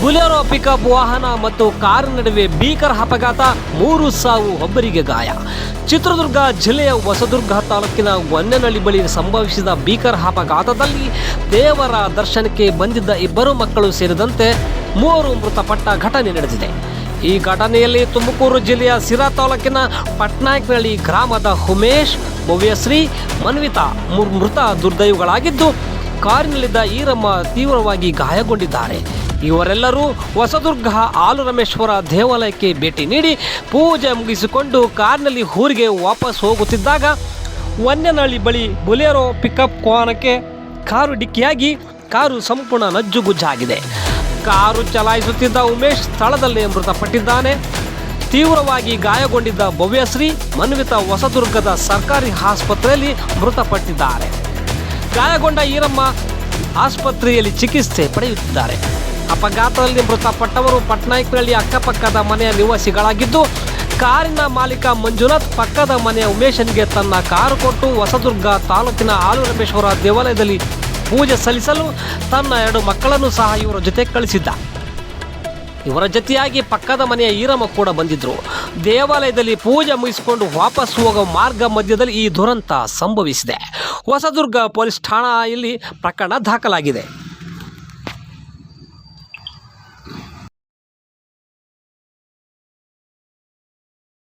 Bolero pickup ವಾಹನ ಮತ್ತು car ನಡುವೆ ಭೀಕರ ಅಪಘಾತ, ಮೂರು ಸಾವು ಒಬ್ಬರಿಗೆ ಗಾಯ. ಚಿತ್ರದುರ್ಗ ಜಿಲ್ಲೆಯ ಹೊಸದುರ್ಗ ತಾಲೂಕಿನ ಒನ್ನೆನಹಳ್ಳಿ ಬಳಿ ಸಂಭವಿಸಿದ ಭೀಕರ ಅಪಘಾತದಲ್ಲಿ ದೇವರ ದರ್ಶನಕ್ಕೆ ಬಂದಿದ್ದ ಇಬ್ಬರು ಮಕ್ಕಳು ಸೇರಿದಂತೆ ಮೂವರು ಮೃತಪಟ್ಟ ಘಟನೆ ನಡೆದಿದೆ. ಈ ಘಟನೆಯಲ್ಲಿ ತುಮಕೂರು ಜಿಲ್ಲೆಯ ಸಿರಾ ತಾಲೂಕಿನ ಪಟ್ನಾಯಕ್ನಹಳ್ಳಿ ಗ್ರಾಮದ ಉಮೇಶ್, ಭವ್ಯಶ್ರೀ, ಮನ್ವಿತಾ ಮೃತ ದುರ್ದೈವಗಳಾಗಿದ್ದು, ಕಾರಿನಲ್ಲಿದ್ದ ಈರಮ್ಮ ತೀವ್ರವಾಗಿ ಗಾಯಗೊಂಡಿದ್ದಾರೆ. ಇವರೆಲ್ಲರೂ ಹೊಸದುರ್ಗ ಆಲುರಮೇಶ್ವರ ದೇವಾಲಯಕ್ಕೆ ಭೇಟಿ ನೀಡಿ ಪೂಜೆ ಮುಗಿಸಿಕೊಂಡು ಕಾರ್ನಲ್ಲಿ ಊರಿಗೆ ವಾಪಸ್ ಹೋಗುತ್ತಿದ್ದಾಗ ವನ್ಯನಹಳ್ಳಿ ಬಳಿ ಬುಲೆರೋ ಪಿಕಪ್ ವಾಹನಕ್ಕೆ ಕಾರು ಡಿಕ್ಕಿಯಾಗಿ ಕಾರು ಸಂಪೂರ್ಣ ನಜ್ಜುಗುಜ್ಜಾಗಿದೆ. ಕಾರು ಚಲಾಯಿಸುತ್ತಿದ್ದ ಉಮೇಶ್ ಸ್ಥಳದಲ್ಲೇ ಮೃತಪಟ್ಟಿದ್ದಾನೆ. ತೀವ್ರವಾಗಿ ಗಾಯಗೊಂಡಿದ್ದ ಭವ್ಯಶ್ರೀ ಮನ್ವಿತ ಹೊಸದುರ್ಗದ ಸರ್ಕಾರಿ ಆಸ್ಪತ್ರೆಯಲ್ಲಿ ಮೃತಪಟ್ಟಿದ್ದಾರೆ. ಗಾಯಗೊಂಡ ಈರಮ್ಮ ಆಸ್ಪತ್ರೆಯಲ್ಲಿ ಚಿಕಿತ್ಸೆ ಪಡೆಯುತ್ತಿದ್ದಾರೆ. ಅಪಘಾತದಲ್ಲಿ ಮೃತಪಟ್ಟವರು ಪಟ್ನಾಯಕನಹಳ್ಳಿ ಅಕ್ಕಪಕ್ಕದ ಮನೆಯ ನಿವಾಸಿಗಳಾಗಿದ್ದು, ಕಾರಿನ ಮಾಲೀಕ ಮಂಜುನಾಥ್ ಪಕ್ಕದ ಮನೆಯ ಉಮೇಶನ್ಗೆ ತನ್ನ ಕಾರು ಕೊಟ್ಟು ಹೊಸದುರ್ಗ ತಾಲೂಕಿನ ಆಲುರಮೇಶ್ವರ ದೇವಾಲಯದಲ್ಲಿ ಪೂಜೆ ಸಲ್ಲಿಸಲು ತನ್ನ ಎರಡು ಮಕ್ಕಳನ್ನು ಸಹ ಇವರ ಜೊತೆ ಕಳಿಸಿದ್ದ. ಇವರ ಜೊತೆಯಾಗಿ ಪಕ್ಕದ ಮನೆಯ ಈರಮ್ಮ ಕೂಡ ಬಂದಿದ್ದರು ದೇವಾಲಯದಲ್ಲಿ ಪೂಜೆ ಮುಗಿಸಿಕೊಂಡು ವಾಪಸ್ ಹೋಗೋ ಮಾರ್ಗ ಮಧ್ಯದಲ್ಲಿ ಈ ದುರಂತ ಸಂಭವಿಸಿದೆ. ಹೊಸದುರ್ಗ ಪೊಲೀಸ್ ಠಾಣೆಯಲ್ಲಿ ಪ್ರಕರಣ ದಾಖಲಾಗಿದೆ.